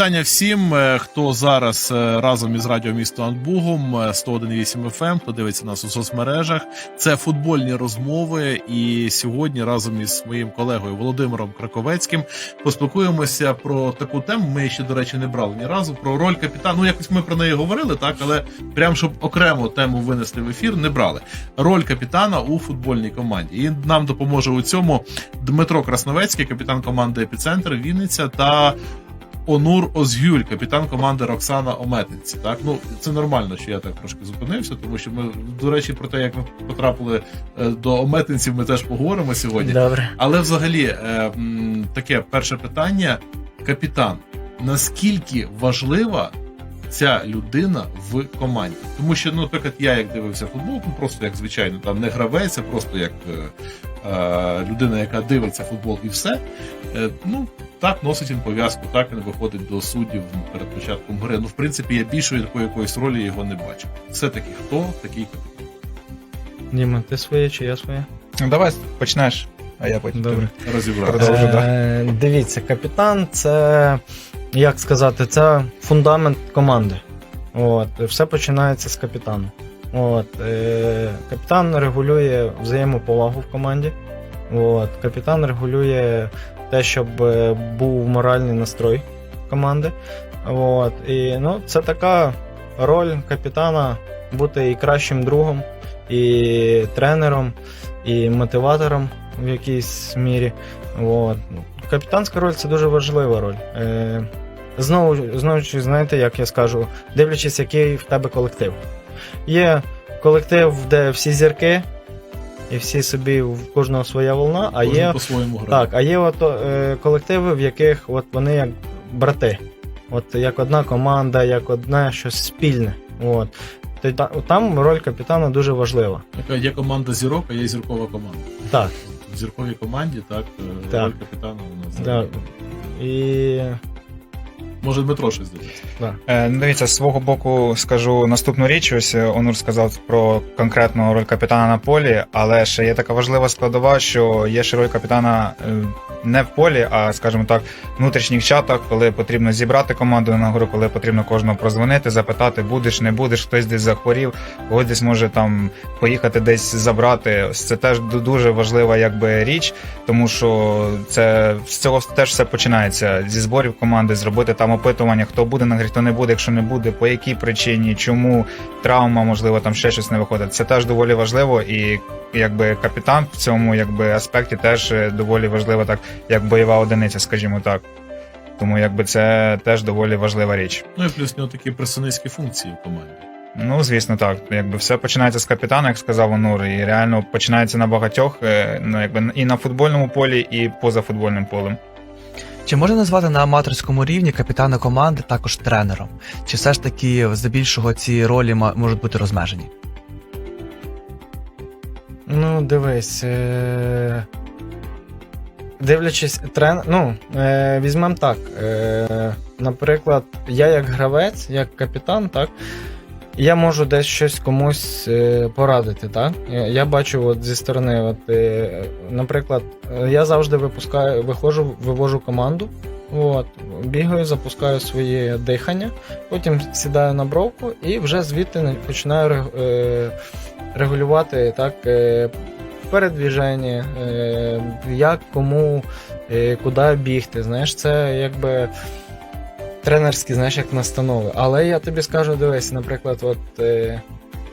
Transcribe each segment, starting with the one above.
вітання всім, е, хто зараз е, разом із радіо місто Анбугом е, 101.8 FM, хто дивиться нас у соцмережах. Це футбольні розмови. І сьогодні разом із моїм колегою Володимиром Краковецьким поспілкуємося про таку тему. Ми ще, до речі, не брали ні разу. Про роль капітана. Ну, якось ми про неї говорили, так, але прям щоб окремо тему винести в ефір, не брали. Роль капітана у футбольній команді. І нам допоможе у цьому Дмитро Красновецький, капітан команди Епіцентр Вінниця та Онур Озгюль, капітан команди Роксана Ометинці. Так, ну це нормально, що я так трошки зупинився, тому що ми, до речі, про те, як ми потрапили е, до Ометинців, ми теж поговоримо сьогодні. Добре. Але взагалі, е, таке перше питання: капітан, наскільки важлива ця людина в команді? Тому що, ну, наприклад, я як дивився футбол, ну просто як звичайно, там не гравець, а просто як е, е, людина, яка дивиться футбол і все. Е, ну, так, носить він пов'язку, так він виходить до суддів перед початком гри. Ну, в принципі, я більшої такої якоїсь ролі його не бачу. Все-таки хто такий капітан? Діма, ти своє чи я своє? Ну давай почнеш, а я потім. Добре. Продовжу, да. Е, дивіться, капітан це, як сказати, це фундамент команди. От, все починається з капітану. От, е, капітан регулює взаємоповагу в команді. От, капітан регулює те, щоб е, був моральний настрой команди. От, і, ну, це така роль капітана бути і кращим другом, і тренером, і мотиватором в якійсь мірі. От. Капітанська роль це дуже важлива роль. Е, знову, знову ж, знаєте, як я скажу, дивлячись, який в тебе колектив. Є колектив, де всі зірки, і всі собі в кожного своя волна, а Кожен є по-своєму грає. так, а є от, е, колективи, в яких от вони як брати. От як одна команда, як одне щось спільне. От. Там роль капітана дуже важлива. Є команда зірок, а є зіркова команда. Так, В зірковій команді, так, е, Так. роль капітана у нас. так. І Може Дмитро щось да. Е, ну, дивіться, з свого боку скажу наступну річ. Ось е, Онур сказав про конкретну роль капітана на полі, але ще є така важлива складова, що є ще роль капітана е, не в полі, а скажімо так, в внутрішніх чатах, коли потрібно зібрати команду на гору, коли потрібно кожного прозвонити, запитати, будеш, не будеш, хтось десь захворів, когось десь може там поїхати десь забрати. Ось Це теж дуже важлива якби річ, тому що це з цього теж все починається зі зборів команди, зробити там опитування, хто буде на грі, хто не буде, якщо не буде, по якій причині, чому травма, можливо, там ще щось не виходить. Це теж доволі важливо, і якби капітан в цьому якби аспекті теж е, доволі важлива, так як бойова одиниця, скажімо так. Тому якби це теж доволі важлива річ. Ну і плюс в нього такі представницькі функції в команді. Ну, звісно, так. Якби все починається з капітана, як сказав Онур, і реально починається на багатьох, е, ну якби і на футбольному полі, і поза футбольним полем. Чи можна назвати на аматорському рівні капітана команди також тренером? Чи все ж таки здебільшого ці ролі можуть бути розмежені? Ну, дивись. Е... Дивлячись, трен... ну, е... візьмемо так. Е... Наприклад, я як гравець, як капітан, так. Я можу десь щось комусь е, порадити, так? Я, бачу от зі сторони, от, е, наприклад, е, я завжди випускаю, виходжу, вивожу команду, от, бігаю, запускаю своє дихання, потім сідаю на бровку і вже звідти починаю регулювати так, передвіження, як кому, куди бігти. Знаєш, це якби тренерські, знаєш, як настанови. Але я тобі скажу, дивись, наприклад, от е,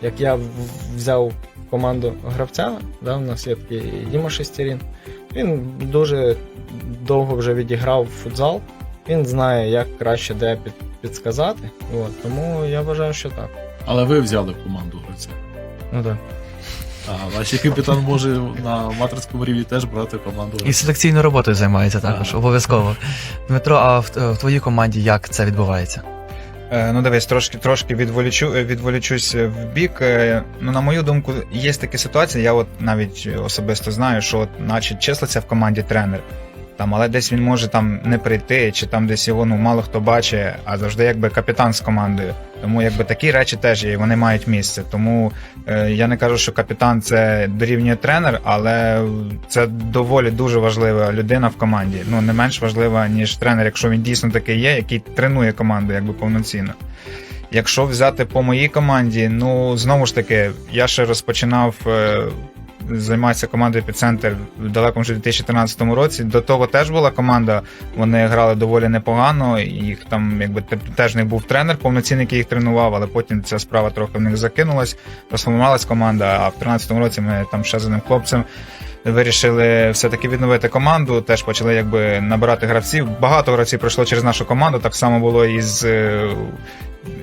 як я взяв команду гравця, да, у нас є такий Діма Шестерін, він дуже довго вже відіграв в футзал. Він знає, як краще де під, підсказати. От, тому я вважаю, що так. Але ви взяли в команду гравця. Ну так. А ваш капітан може на матерському рівні теж брати команду І селекційною роботою займається також, Ага. обов'язково. Дмитро, а в, в твоїй команді як це відбувається? Е, Ну, дивись, трошки трошки відволічу, е, відволічусь в бік. Е, Ну, на мою думку, є такі ситуації. Я от навіть особисто знаю, що от, наче числиться в команді тренер. Там, але десь він може там не прийти, чи там десь його ну мало хто бачить, а завжди якби капітан з командою. Тому якби такі речі теж є, вони мають місце. Тому е, я не кажу, що капітан це дорівнює тренер, але це доволі дуже важлива людина в команді. Ну не менш важлива, ніж тренер, якщо він дійсно такий є, який тренує команду якби повноцінно. Якщо взяти по моїй команді, ну знову ж таки, я ще розпочинав займатися командою «Епіцентр» в далекому вже 2013 році. До того теж була команда, вони грали доволі непогано. Їх там, якби те- теж не був тренер повноцінний, який їх тренував, але потім ця справа трохи в них закинулась, розформувалась команда. А в 2013 році ми там ще з одним хлопцем. Вирішили все-таки відновити команду. Теж почали якби набирати гравців. Багато гравців пройшло через нашу команду. Так само було і з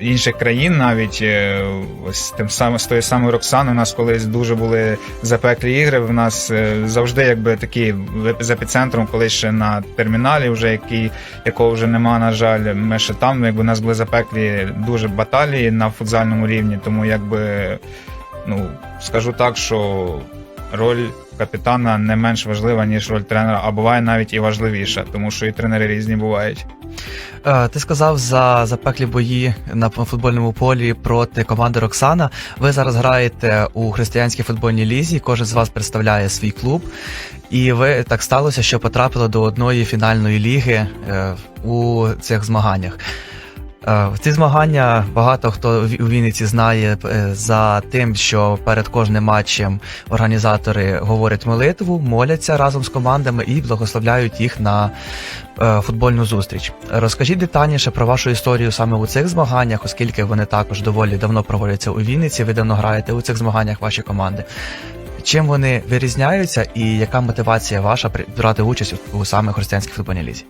інших країн, навіть е, ось тим самим з тої самої Роксани. У нас колись дуже були запеклі ігри. В нас е, завжди якби такі з епіцентром, коли ще на терміналі, вже який якого вже нема, на жаль. Ми ще там, якби у нас були запеклі дуже баталії на футзальному рівні. Тому якби ну скажу так, що роль капітана не менш важлива, ніж роль тренера, а буває навіть і важливіша, тому що і тренери різні бувають. Е, Ти сказав за запеклі бої на футбольному полі проти команди Роксана. Ви зараз граєте у християнській футбольній лізі. Кожен з вас представляє свій клуб, і ви так сталося, що потрапили до одної фінальної ліги е, у цих змаганнях. Е, Ці змагання багато хто у Вінниці знає е, за тим, що перед кожним матчем організатори говорять молитву, моляться разом з командами і благословляють їх на е, футбольну зустріч. Розкажіть детальніше про вашу історію саме у цих змаганнях, оскільки вони також доволі давно проводяться у Вінниці. Ви давно граєте у цих змаганнях ваші команди. Чим вони вирізняються, і яка мотивація ваша брати участь у саме християнській футбольній лізі?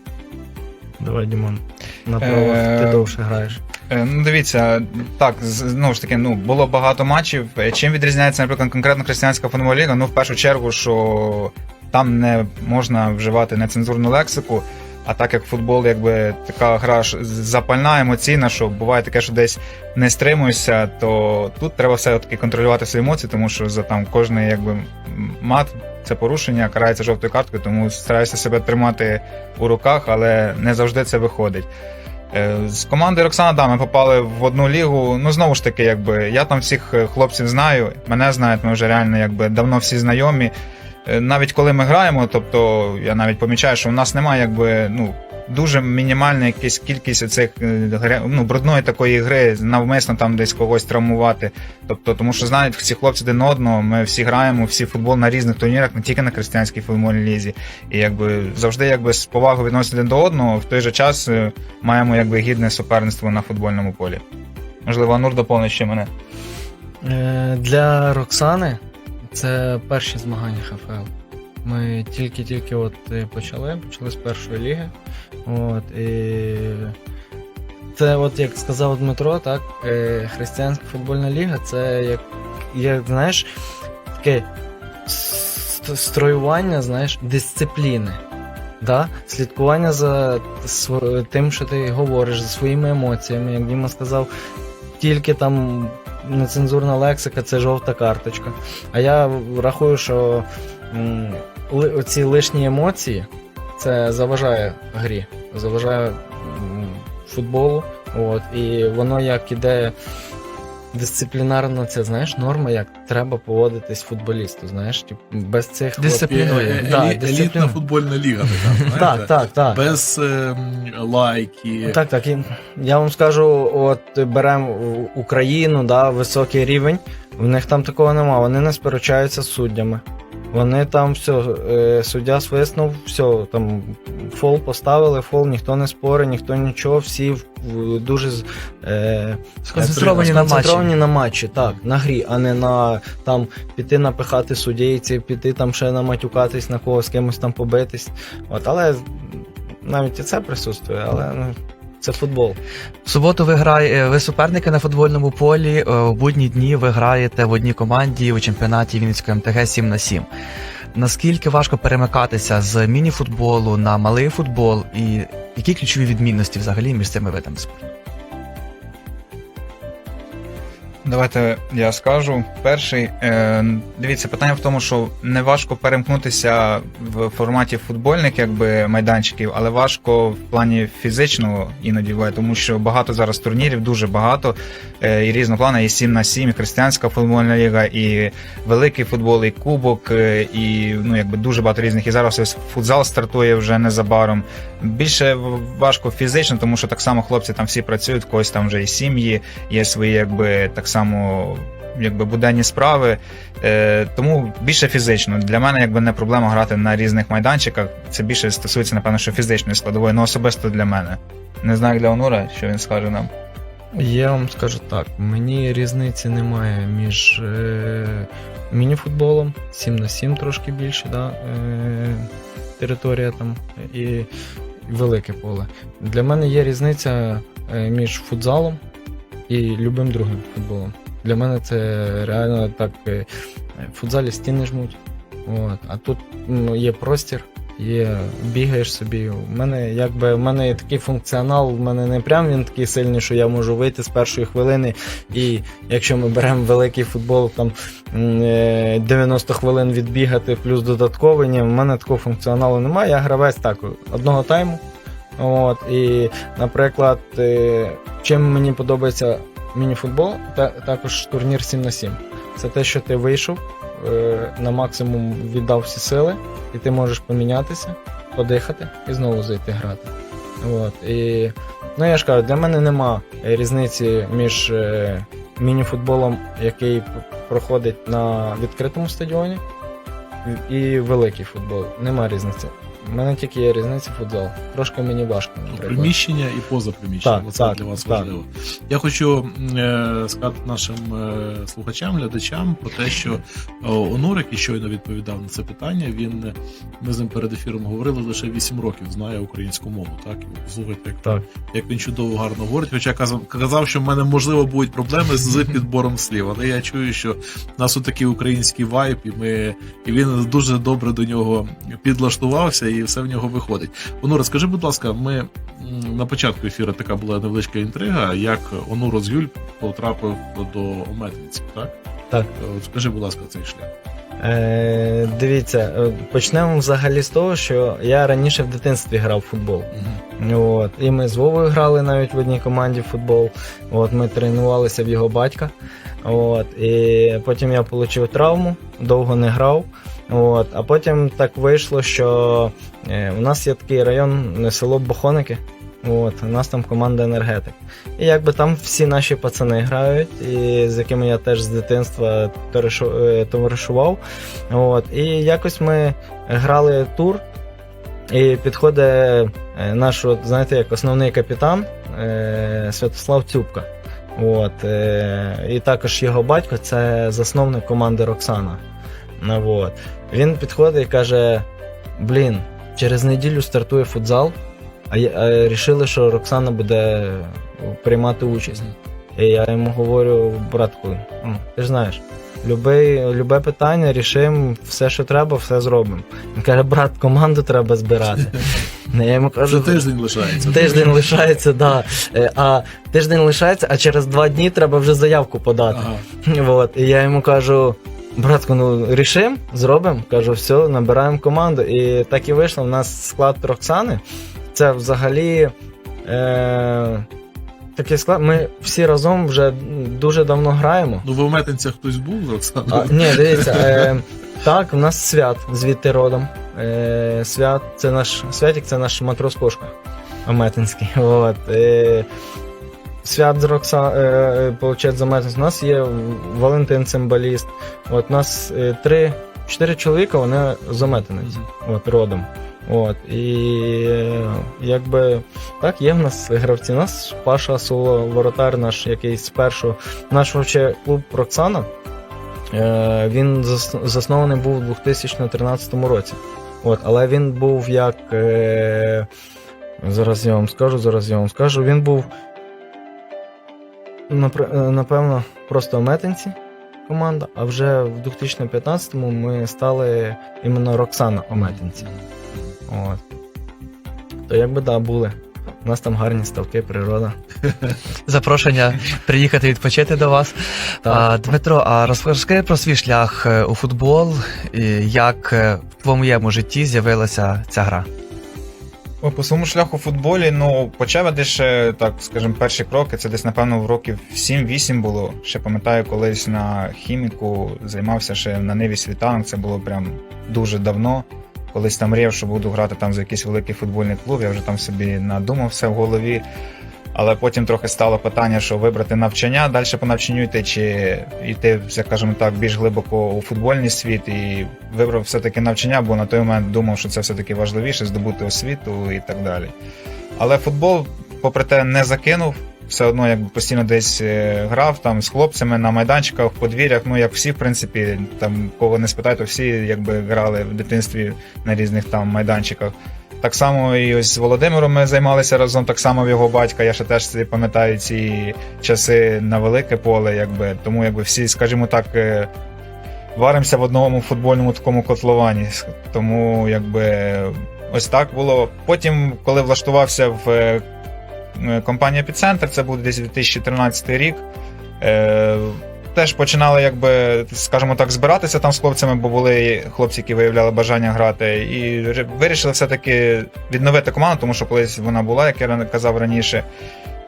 Давай, Дімон. На правах Е, ти довше граєш. Е, Ну, дивіться, так, знову ж таки, ну, було багато матчів. Е, Чим відрізняється, наприклад, конкретно християнська футбольна ліга? Ну, в першу чергу, що там не можна вживати нецензурну лексику. А так як футбол, якби така гра запальна, емоційна, що буває таке, що десь не стримуєшся, то тут треба все-таки контролювати свої емоції, тому що за там кожний якби мат це порушення, карається жовтою карткою, тому стараюся себе тримати у руках, але не завжди це виходить. Е, З команди Роксана, да, ми попали в одну лігу. Ну, знову ж таки, якби я там всіх е, хлопців знаю, мене знають, ми вже реально якби давно всі знайомі. Е, Навіть коли ми граємо, тобто я навіть помічаю, що в нас немає якби ну. Дуже мінімальна якась кількість цих ну, брудної такої гри, навмисно там десь когось травмувати. Тобто, тому що знають всі хлопці один одного, ми всі граємо, всі футбол на різних турнірах, не тільки на християнській футбольній лізі. І якби завжди якби з повагою відносять один до одного, в той же час е, маємо якби гідне суперництво на футбольному полі. Можливо, Анур доповнить ще мене. Е, Для Роксани це перші змагання ХФЛ. Ми тільки-тільки от е, почали, почали з першої ліги. От, і це, от як сказав Дмитро, так, е, християнська футбольна ліга це як, як знаєш, таке строювання, знаєш, дисципліни. Да? Слідкування за тим, що ти говориш, за своїми емоціями, як Діма сказав, тільки там нецензурна лексика це жовта карточка. А я рахую, що оці лишні емоції це заважає грі, заважає футболу. От, і воно як іде дисциплінарно, це знаєш, норма, як треба поводитись футболісту. Знаєш, тип, без цих Дисциплінує. Е, е, Да, елі- дисципліна. елітна футбольна ліга, така. Так, так, так. Без ем, лайки. Так, так. і Я вам скажу, от беремо Україну, да, високий рівень. В них там такого нема. Вони не сперечаються з суддями. Вони там все, е, суддя свиснув, все, там фол поставили, фол, ніхто не спорить, ніхто нічого, всі дуже з- е, Сконцентровані на матчі. на матчі, так, на грі, а не на там піти напихати суддєйці, піти там ще наматюкатись на когось, з кимось там побитись. От, але навіть і це присутствує, але ну, це футбол. В суботу ви грає, ви суперники на футбольному полі. У В будні дні ви граєте в одній команді у чемпіонаті Вінницької МТГ 7 на 7. Наскільки важко перемикатися з міні-футболу на малий футбол, і які ключові відмінності взагалі між цими видами спорту? Давайте я скажу. Перший, е, дивіться, питання в тому, що не важко перемкнутися в форматі футбольних якби, майданчиків, але важко в плані фізичного іноді буває, тому що багато зараз турнірів, дуже багато, і різного плану, і 7 на 7, і християнська футбольна ліга, і великий футбол, і кубок, е, і ну, якби дуже багато різних. І зараз ось футзал стартує вже незабаром. Більше важко фізично, тому що так само хлопці там всі працюють, когось там вже і сім'ї, є свої, якби так само. Якби буденні справи, е, тому більше фізично. Для мене якби не проблема грати на різних майданчиках. Це більше стосується, напевно, що фізичної складової, ну особисто для мене. Не знаю як для Онура, що він скаже нам. Я вам скажу так, мені різниці немає між е, мініфутболом, 7 на 7 трошки більше, да, е, територія там і велике поле. Для мене є різниця е, між футзалом і любим другим футболом. Для мене це реально так. е, В футзалі стіни жмуть, от, а тут м, є простір. Є, бігаєш собі. У мене якби в мене є такий функціонал, в мене не прям він такий сильний, що я можу вийти з першої хвилини. І якщо ми беремо великий футбол, там е, 90 хвилин відбігати, плюс додатковий, ні, в мене такого функціоналу немає. Я гравець так одного тайму. От, і, наприклад, е, чим мені подобається мініфутбол, та, також турнір 7 на 7. Це те, що ти вийшов, е, на максимум віддав всі сили, і ти можеш помінятися, подихати і знову зайти грати. От, і, ну я ж кажу, для мене нема різниці між е, мініфутболом, який проходить на відкритому стадіоні, і великий футбол. Нема різниці. У мене тільки є різниця футзал. Трошки мені важко, наприклад. приміщення і поза приміщенням. Так, Це так, для вас так. важливо. Я хочу е, сказати нашим е, слухачам, глядачам про те, що е, Онур, який щойно відповідав на це питання, він е, ми з ним перед ефіром говорили лише 8 років, знає українську мову. Так і слухайте, як, Так. як він чудово гарно говорить. Хоча казав, казав, що в мене можливо будуть проблеми з підбором слів, але я чую, що в нас такий український вайб, і ми і він дуже добре до нього підлаштувався, і все в нього виходить. Онура, скажи, будь ласка, ми на початку ефіру така була невеличка інтрига, як Онур Розгюль потрапив до ометниців, так? Так. От Скажи, будь ласка, цей шлях. Е, дивіться, е, почнемо взагалі з того, що я раніше в дитинстві грав в футбол. От. І ми з Вовою грали навіть в одній команді в футбол. От. Ми тренувалися в його батька. От. І потім я отримав травму, довго не грав. От. А потім так вийшло, що е, у нас є такий район, село Бохоники. От, у нас там команда енергетик. І якби там всі наші пацани грають, і з якими я теж з дитинства е, товаришував. От, і якось ми грали тур, і підходить е, наш, от, знаєте, як основний капітан Святослав Цюбка. От, і також його батько це засновник команди Роксана. Ну, от. Він підходить і каже: Блін, через неділю стартує футзал, а, я- а рішили, що Роксана буде приймати участь. І я йому говорю, братку, ну, ти ж знаєш, любе, любе питання рішимо, все, що треба, все зробимо. Він каже, брат, команду треба збирати. Ну, Я йому кажу, тиждень лишається. тиждень лишається, да. Е, А тиждень лишається, а через два дні треба вже заявку подати. Ага. От, і я йому кажу. Братку, ну рішимо, зробимо. Кажу, все, набираємо команду. І так і вийшло. У нас склад Роксани. Це взагалі е, такий склад. Ми всі разом вже дуже давно граємо. Ну, в ометинцях хтось був, Оксана? А, ні, дивіться, е, так, у нас свят звідти родом. Е, свят, це наш святик, це наш матрос кошка Ометинський. От, е, свят з Рокса, е, получається, з У нас є Валентин цимбаліст. От, у нас е, три, чотири чоловіка, вони з Ометинець, от, родом. От, і е, якби так, є в нас гравці. У нас Паша Соло, воротар наш, який з першого. Наш вообще клуб Роксана. Е, Він заснований був у 2013 році. От, але він був як. Е, зараз я вам скажу, зараз я вам скажу. Він був. Е, Напевно, просто Метенці команда, а вже в 2015-му ми стали іменно Роксана Ометинці. От. То якби да, були. У нас там гарні ставки, природа. Запрошення приїхати відпочити до вас. А, Дмитро, а розкажи про свій шлях е, у футбол, і як е, в твоєму житті з'явилася ця гра. По своєму шляху в футболі, ну, почав я десь ще, так, скажімо, перші кроки. Це десь, напевно, в років 7-8 було. Ще пам'ятаю, колись на хіміку займався ще на Ниві світанок. Це було прям дуже давно. Колись там мріяв, що буду грати там за якийсь великий футбольний клуб. Я вже там собі надумав все в голові. Але потім трохи стало питання, що вибрати навчання, далі по навчанню йти, чи йти, скажімо так, більш глибоко у футбольний світ. І вибрав все-таки навчання, бо на той момент думав, що це все-таки важливіше здобути освіту і так далі. Але футбол, попри те, не закинув. Все одно якби постійно десь е, грав там з хлопцями на майданчиках, подвір'ях. Ну як всі, в принципі, там кого не спитай, то всі якби грали в дитинстві на різних там майданчиках. Так само і ось з Володимиром ми займалися разом, так само в його батька. Я ще теж пам'ятаю ці часи на велике поле, якби тому, якби всі, скажімо так, е, варимося в одному футбольному такому котловані. Тому якби ось так було. Потім, коли влаштувався в е, е, компанію Епіцентр, це був десь 2013 рік. Теж починали, якби, скажімо так, збиратися там з хлопцями, бо були хлопці, які виявляли бажання грати, і вирішили все-таки відновити команду, тому що колись вона була, як я казав раніше.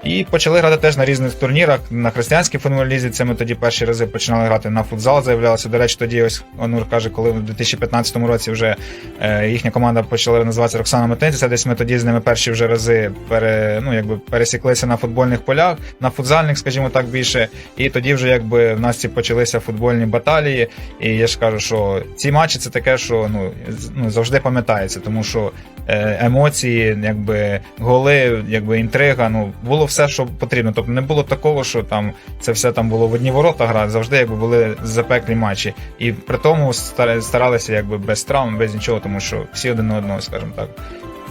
І почали грати теж на різних турнірах. На християнській футбольній лізі це ми тоді перші рази починали грати на футзал, заявлялися. До речі, тоді ось Онур каже, коли в 2015 році вже е, їхня команда почала називатися Роксана Метинця. Десь ми тоді з ними перші вже рази пере, ну, якби пересіклися на футбольних полях, на футзальних, скажімо так, більше. І тоді вже якби в нас ці почалися футбольні баталії. І я ж кажу, що ці матчі це таке, що ну, ну завжди пам'ятається, тому що е, емоції, якби голи, якби інтрига. Ну було все, що потрібно. Тобто не було такого, що там це все там було в одні ворота гра. Завжди якби були запеклі матчі. І при тому старалися якби без травм, без нічого, тому що всі один одного, скажімо так,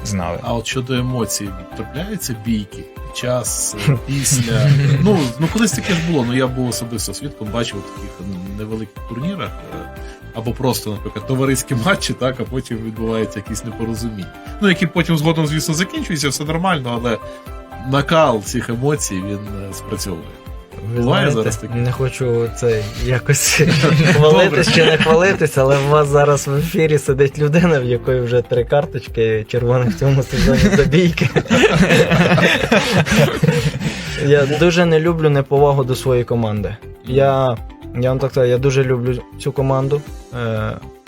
знали. А от щодо емоцій, трапляються бійки час, е, після. Ну, ну колись таке ж було. Ну я був особисто свідком, бачив в таких невеликих турнірах. е, Або просто, наприклад, товариські матчі, так, а потім відбувається якісь непорозуміння. Ну, які потім згодом, звісно, закінчуються, все нормально, але накал цих емоцій він е, спрацьовує. Ви Буває знаєте, зараз таке? не хочу це якось хвалитись чи не хвалитись, але у вас зараз в ефірі сидить людина, в якої вже три карточки червоних в цьому сезоні забійки. Я дуже не люблю неповагу до своєї команди. Я, я вам так скажу, я дуже люблю цю команду.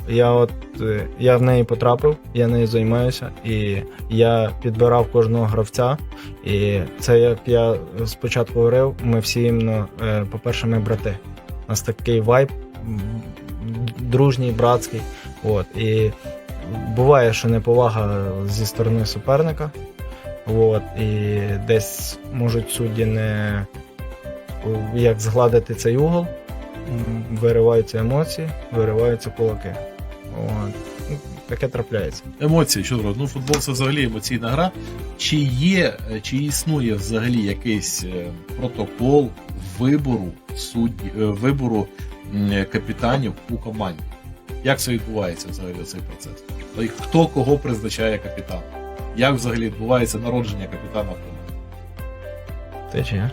Я от е, я в неї потрапив, я нею займаюся, і я підбирав кожного гравця. І це як я спочатку говорив, ми всі іменно, е, по-перше, ми брати. У нас такий вайб дружній, братський. От. І буває, що неповага зі сторони суперника. От. І десь можуть судді не як згладити цей угол, вириваються емоції, вириваються кулаки. От. Ну, Таке трапляється. Емоції, що зробити? Ну, футбол це взагалі емоційна гра. Чи є, чи існує взагалі якийсь е, протокол вибору судді, е, вибору капітанів у команді? Як це відбувається взагалі цей процес? Тобто, Хто кого призначає капітаном? Як взагалі відбувається народження капітана в команді? Ти чи я?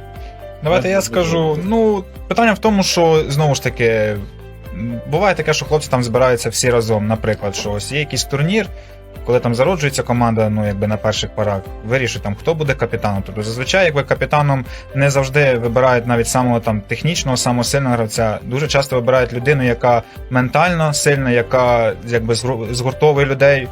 Давайте я скажу. Ну, питання в тому, що знову ж таки. Буває таке, що хлопці там збираються всі разом. Наприклад, що ось є якийсь турнір, коли там зароджується команда, ну якби на перших порах, вирішує там, хто буде капітаном. Тобто зазвичай, якби капітаном не завжди вибирають навіть самого там технічного, самого сильного гравця. Дуже часто вибирають людину, яка ментально сильна, яка якби згуртовує людей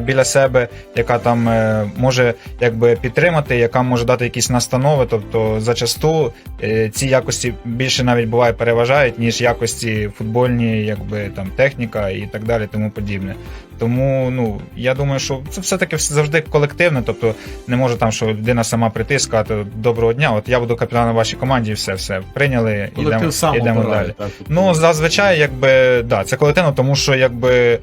біля себе, яка там е, може якби підтримати, яка може дати якісь настанови. Тобто, зачасту е, ці якості більше навіть буває переважають, ніж якості футбольні, якби там техніка і так далі, тому подібне. Тому ну я думаю, що це все-таки завжди колективне, тобто не може там, що людина сама прийти і сказати доброго дня, от я буду капітаном вашій команді, і все, все прийняли, ідемо, ідемо далі. Так, тобто, Ну, зазвичай, якби, да, це колективно, тому що якби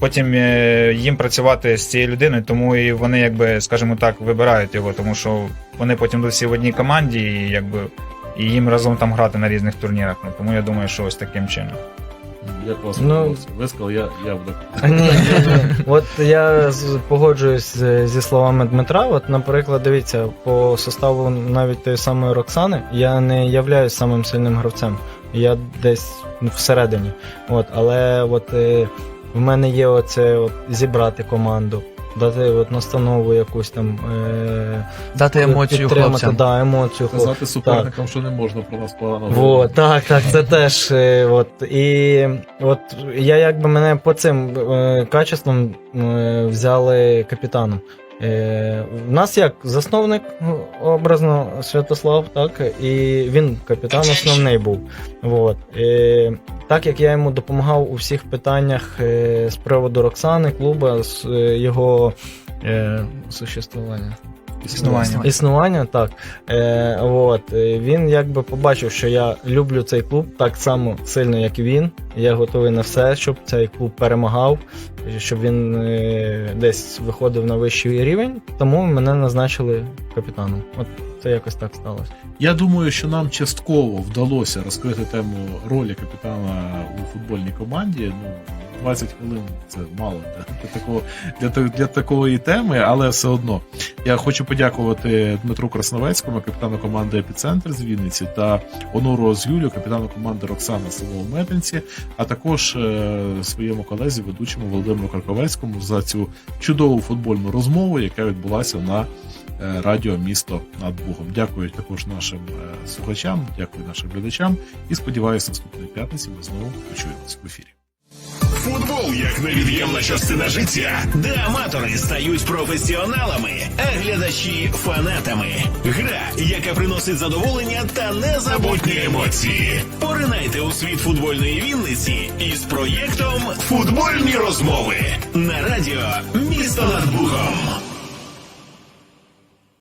потім е, їм працювати з цією людиною, тому і вони, якби, скажімо так, вибирають його, тому що вони потім будуть всі в одній команді, і якби і їм разом там грати на різних турнірах. Ну, тому я думаю, що ось таким чином. Як вас Ну- вдалося? Я, я буду. Ні, ні, ні. От я погоджуюсь зі словами Дмитра. От, наприклад, дивіться, по составу навіть тої самої Роксани я не являюсь самим сильним гравцем. Я десь всередині. От, але от е, в мене є оце от, зібрати команду, дати от настанову якусь там. Е, Дати емоцію підтримати, хлопцям. Да, емоцію хлопцям. Казати суперникам, що не можна про нас погано Вот, так, так, це теж. е, От, і от я якби мене по цим е, качествам е, взяли капітаном. Е, у нас як засновник ну, образно Святослав, так, і він капітан основний був. От. Е, так як я йому допомагав у всіх питаннях е, з приводу Роксани, клуба, з його существування Існування. існування, так. Е, от, е, він якби побачив, що я люблю цей клуб так само сильно, як і він. Я готовий на все, щоб цей клуб перемагав, щоб він е, десь виходив на вищий рівень, тому мене назначили капітаном. От це якось так сталося. Я думаю, що нам частково вдалося розкрити тему ролі капітана у футбольній команді. Ну, 20 хвилин це мало для, такого для, для такої теми, але все одно я хочу подякувати Дмитру Красновецькому, капітану команди Епіцентр з Вінниці, та Онуру Озюлю, капітану команди Роксана село Метинці, а також е, своєму колезі, ведучому Володимиру Карковецькому за цю чудову футбольну розмову, яка відбулася на е, радіо місто над Богом. Дякую також нашим е, слухачам, дякую нашим глядачам і сподіваюся, наступної п'ятниці ми знову почуємось в ефірі. Футбол як невід'ємна частина життя, де аматори стають професіоналами, а глядачі фанатами. Гра, яка приносить задоволення та незабутні емоції. Поринайте у світ футбольної Вінниці із проєктом Футбольні розмови на радіо Місто над Богом.